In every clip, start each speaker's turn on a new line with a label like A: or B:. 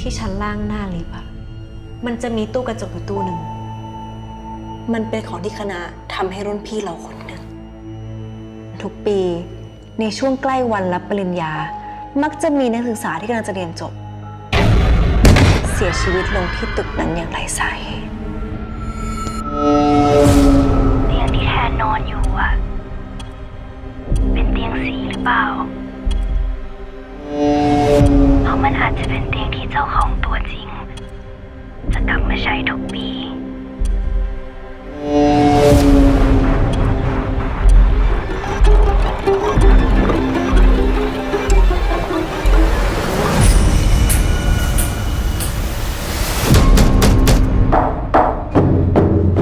A: ที่ชั้นล่างหน้าลิฟต์อะมันจะมีตู้กระจกอยู่ตู้หนึ่ง มันเป็นของที่คณะทำให้รุ่นพี่เราคนหนึ่ง ทุกปีในช่วงใกล้วันรับปริญญา มักจะมีนักศึกษาที่กำลังจะเรียนจบ เสียชีวิตลงที่ตึกนั้นอย่างไรสาเหตุ
B: เตียงที่แทนนอนอยู่อะเป็นเตียงสีหรือเปล่า เพราะมันอาจจะเป็นเต จ้าของตัวจริง จะกลับมาใช้ทุกปี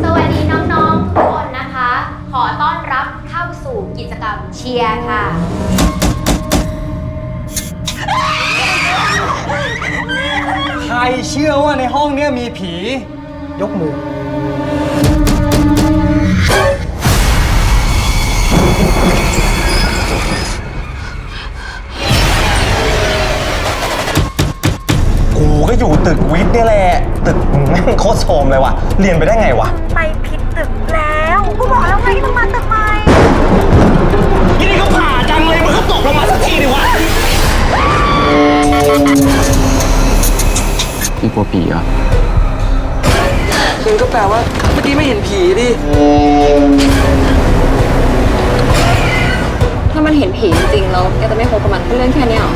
C: สวัสดีน้องๆทุกคนนะคะ ขอต้อนรับเข้าสู่กิจกรรมเชียร์ค่ะ
D: เชื่อว่าในห้องเนี้ยมีผี ยกมือ
E: กูก็อยู่ตึกวิทย์เนี่ยแหละ ตึกแม่งโคตรโทรมเลยว่ะ เรียนไปได้ไงวะ
B: ไปผิด
F: พี่กลัวผีเหรอ
D: มันก็แปลว่าเมื่อกี้ไม่เห็นผีดิ
G: ถ้ามันเห็นผีจริงๆแล้วแกจะไม่คบกับมันเรื่องแค่เนี้ยเหรอ